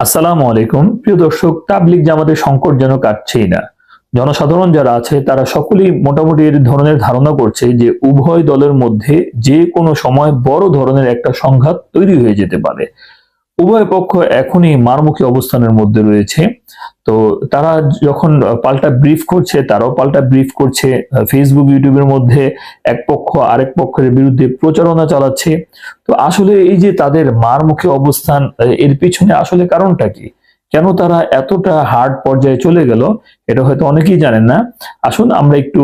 আসসালামু আলাইকুম। প্রিয় দর্শক যে জামাতের সংকট যেন কাটছেই না। জনসাধারণ যারা আছে, তারা সকলেই মোটামুটি এর ধরনের ধারণা করছে যে উভয় দলের মধ্যে যে কোনো সময় বড় ধরনের একটা সংঘাত তৈরি হয়ে যেতে পারে। উভয় পক্ষ এখনই মারমুখী অবস্থানের মধ্যে রয়েছে। তো তারা যখন পাল্টা ব্রিফ করছে, তারাও পাল্টা ব্রিফ করছে ফেসবুক ইউটিউবের মধ্যে এক পক্ষ আরেক পক্ষের বিরুদ্ধে প্রচারণা চালাচ্ছে। তো আসলে এই যে তাদের মারমুখী অবস্থান এর পিছনে আসলে কারণটা কি? কেন তারা এতটা হার্ড পর্যায়ে চলে গেল? এটা হয়তো অনেকেই জানেন না। আসুন আমরা একটু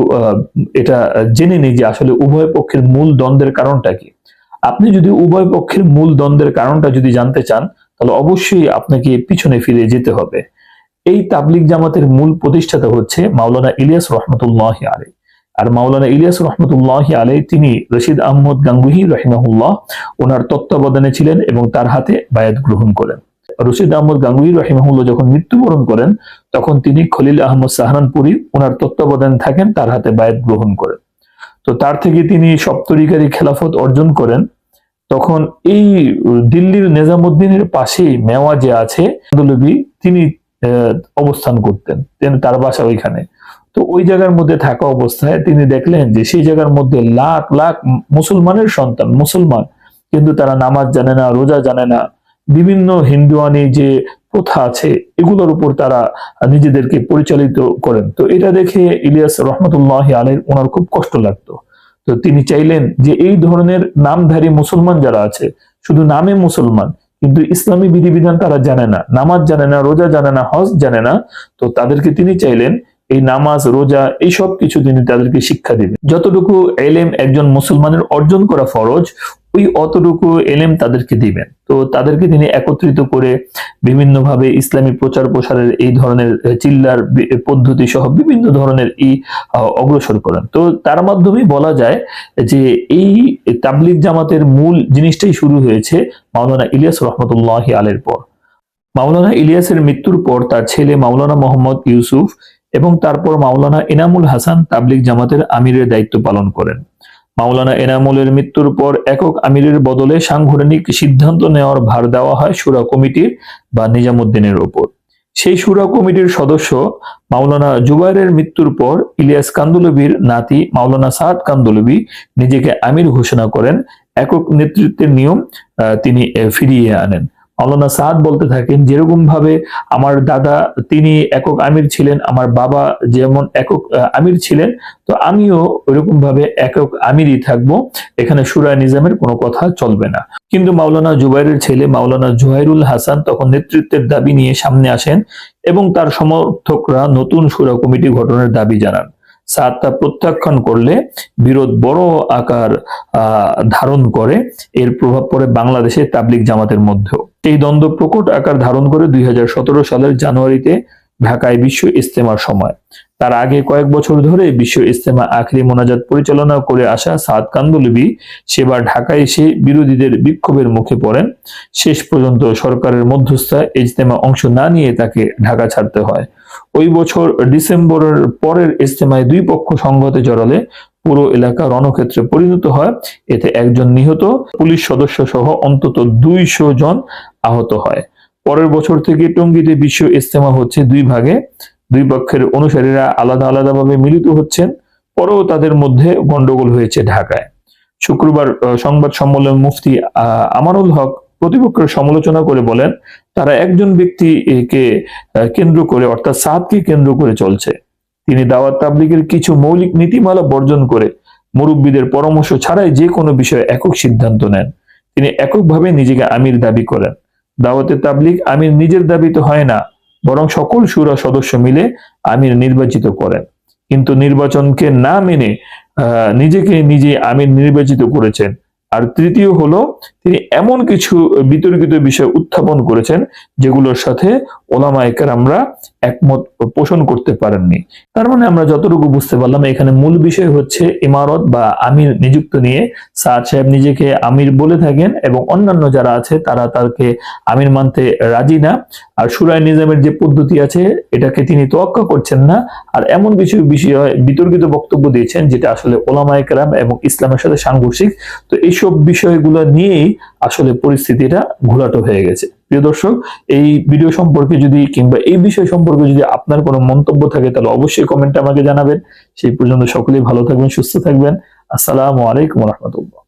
এটা জেনে নিই যে আসলে উভয় পক্ষের মূল দ্বন্দ্বের কারণটা কি। আপনি যদি উভয় পক্ষের মূল দ্বন্দ্বের কারণটা যদি জানতে চান, তাহলে অবশ্যই আপনাকে পিছনে ফিরে যেতে হবে। এই তাবলিগ জামাতের মূল প্রতিষ্ঠাতা হচ্ছে মাওলানা ইলিয়াস রহমতুল্লাহ আলী আর মাওলানা ইলিয়াস রহমতুল্লাহ আলী তিনি রশিদ আহমদ গাঙ্গুহি রহিমাহুল্লাহ ওনার তত্ত্বাবধানে ছিলেন এবং তার হাতে বায়াত গ্রহণ করেন। রশিদ আহমদ গাঙ্গুহি রহিমাহুল্লাহ যখন মৃত্যুবরণ করেন, তখন তিনি খলিল আহমদ সাহারানপুরি ওনার তত্ত্বাবধানে থাকেন, তার হাতে বায়াত গ্রহণ করেন। তো তার থেকে তিনি সপ্তরিকারী খেলাফত অর্জন করেন। তখন এই দিল্লির নিজামুদ্দিনের পাশেই মেওয়া যে আছে তিনি অবস্থান করতেন। তিনি, তার বাসা ওইখানে। তো ওই জায়গার মধ্যে থাকা অবস্থায় তিনি দেখলেন যে সেই জায়গার মধ্যে লাখ লাখ মুসলমানের সন্তান, মুসলমান। কিন্তু তারা নামাজ জানে না, রোজা জানে না। বিভিন্ন হিন্দুয়ানি যে প্রথা আছে, এগুলোর উপর তারা নিজেদেরকে পরিচালিত করেন। তো এটা দেখে ইলিয়াস রহমতুল্লাহ আলের ওনার খুব কষ্ট লাগতো। তো তিনি চাইলেন যে এই ধরনের নামধারী মুসলমান যারা আছে, শুধু নামে মুসলমান, কিন্তু ইসলামী বিধিবিধান তারা জানে না, নামাজ জানে না, রোজা জানে না, হজ জানে না, তো তাদেরকে তিনি চাইলেন এই নামাজ রোজা এই সব কিছু তিনি তাদেরকে শিক্ষা দিবেন। যতটুকু এলেম একজন মুসলমানের অর্জন করা ফরজ ওই অতটুকু এলেম তাদেরকে দিবেন। তো তাদেরকে তিনি একত্রিত করে বিভিন্নভাবে ইসলামী প্রচার প্রসারের এই ধরনের চিল্লার পদ্ধতি সহ বিভিন্ন ধরনের আহ, অগ্রসর করেন। তো তার মাধ্যমেই বলা যায় যে এই তাবলিগ জামাতের মূল জিনিসটাই শুরু হয়েছে মাওলানা ইলিয়াস রহমতুল্লাহ আলের পর। মাওলানা ইলিয়াসের মৃত্যুর পর তার ছেলে মাওলানা মোহাম্মদ ইউসুফ এবং তারপর মাওলানা এনামুল হাসান তাবলিগ জামাতের আমিরের দায়িত্ব পালন করেন। মাওলানা এনামুলের মৃত্যুর পর একক আমিরের বদলে সাংগঠনিক সিদ্ধান্ত নেওয়ার ভার দেওয়া হয় সুরা কমিটির বা নিজামুদ্দিনের ওপর। সেই সুরা কমিটির সদস্য মাওলানা জুবাইরের মৃত্যুর পর ইলিয়াস কান্দুলবির নাতি মাওলানা সাদ কান্দুলবি নিজেকে আমির ঘোষণা করেন। একক নেতৃত্বের নিয়ম তিনি ফিরিয়ে আনেন। মাওলানা সাদ বলতে থাকেন যেরকম ভাবে আমার দাদা তিনি একক আমির ছিলেন, আমার বাবা যেমন একক আমির ছিলেন, তো আমিও ওইরকম ভাবে একক আমিরই থাকব। এখানে সুরা নিজামের কোনো কথা চলবে না। কিন্তু মাওলানা জুবাইরের ছেলে মাওলানা জুহাইরুল হাসান তখন নেতৃত্বের দাবি নিয়ে সামনে আসেন এবং তার সমর্থকরা নতুন সুরা কমিটি গঠনের দাবি জানান। সাদ তা প্রত্যাখ্যান করলে বিরোধ বড় আকার ধারণ করে। এর প্রভাব পড়ে বাংলাদেশের তাবলিগ জামাতের মধ্যেও। এই দ্বন্দ্ব প্রকট আকার ধারণ করে দুই হাজার সতেরো সালের জানুয়ারিতে ঢাকায় বিশ্ব ইস্তেমার সময়। তার আগে কয়েক বছর ধরে বিশ্ব ইস্তেমা আখরি মোনাজাত পরিচালনা করে আসা সাদ কান্দুলবি সেবার ঢাকায় এসে বিরোধীদের বিক্ষোভের মুখে পড়েন। শেষ পর্যন্ত সরকারের মধ্যস্থায় ইজতেমা অংশ না নিয়ে তাকে ঢাকা ছাড়তে হয়। ওই বছর ডিসেম্বরের পরের ইজতেমায় দুই পক্ষ সংঘাতে জড়ালে পুরো এলাকা রণক্ষেত্রে পরিণত হয়। এতে একজন নিহত, পুলিশ সদস্য সহ অন্তত দুইশো জন আহত হয়। পরের বছর থেকে টঙ্গীতে বিশ্ব ইজতেমা হচ্ছে দুই ভাগে। দুই পক্ষের অনুসারীরা আলাদা আলাদাভাবে মিলিত হচ্ছেন। পরেও তাদের মধ্যে গন্ডগোল হয়েছে ঢাকায়। শুক্রবার সংবাদ সম্মেলন মুফতি আমানুল হক প্রতিপক্ষের সমালোচনা করে বলেন তারা একজন ব্যক্তিকে আহ, কেন্দ্র করে অর্থাৎ সাদকে কেন্দ্র করে চলছে। তিনি দাওয়াত তাবলিগের কিছু মৌলিক নীতিমালা বর্জন করে মুরব্বীদের পরামর্শ ছাড়াই যে কোনো বিষয়ে একক সিদ্ধান্ত নেন। তিনি এককভাবে নিজেকে আমির দাবি করেন। দাওয়াতে তাবলিগ আমির নিজের দাবিতে হয় না বরং সকল সুরা সদস্য মিলে আমির নির্বাচিত করেন। কিন্তু নির্বাচনকে না মেনে নিজেকে নিজে আমির নির্বাচিত করেছেন। আর তৃতীয় হলো তিনি এমন কিছু বিতর্কিত বিষয় উত্থাপন করেছেন, যেগুলোর সাথে ওলামায়কের আমরা একমত পোষণ করতে পারেননি। তার মানে আমরা যতটুকু বুঝতে পারলাম, এখানে মূল বিষয় হচ্ছে ইমারত বা আমির নিযুক্ত নিয়ে। সাদ সাহেব নিজেকে আমির বলে থাকেন এবং অন্যান্য যারা আছে, তারা তাকে আমির মানতে রাজি না। আর সুরায় নিজামের যে পদ্ধতি আছে, এটাকে তিনি তোয়াক্কা করছেন না। আর এমন কিছু বিষয়, বিতর্কিত বক্তব্য দিয়েছেন, যেটা আসলে ওলামায়ে কেরাম এবং ইসলামের সাথে সাংঘর্ষিক। তো এইসব বিষয়গুলো নিয়েই আসলে পরিস্থিতিটা ঘোলাটো হয়ে গেছে। প্রিয় দর্শক, এই ভিডিও সম্পর্কে যদি কিংবা এই বিষয় সম্পর্কে যদি আপনার কোনো মন্তব্য থাকে, তাহলে অবশ্যই কমেন্টে আমাকে জানাবেন। সেই পর্যন্ত সকলেই ভালো থাকবেন, সুস্থ থাকবেন। আসসালামু আলাইকুম রহমতুল্লাহ।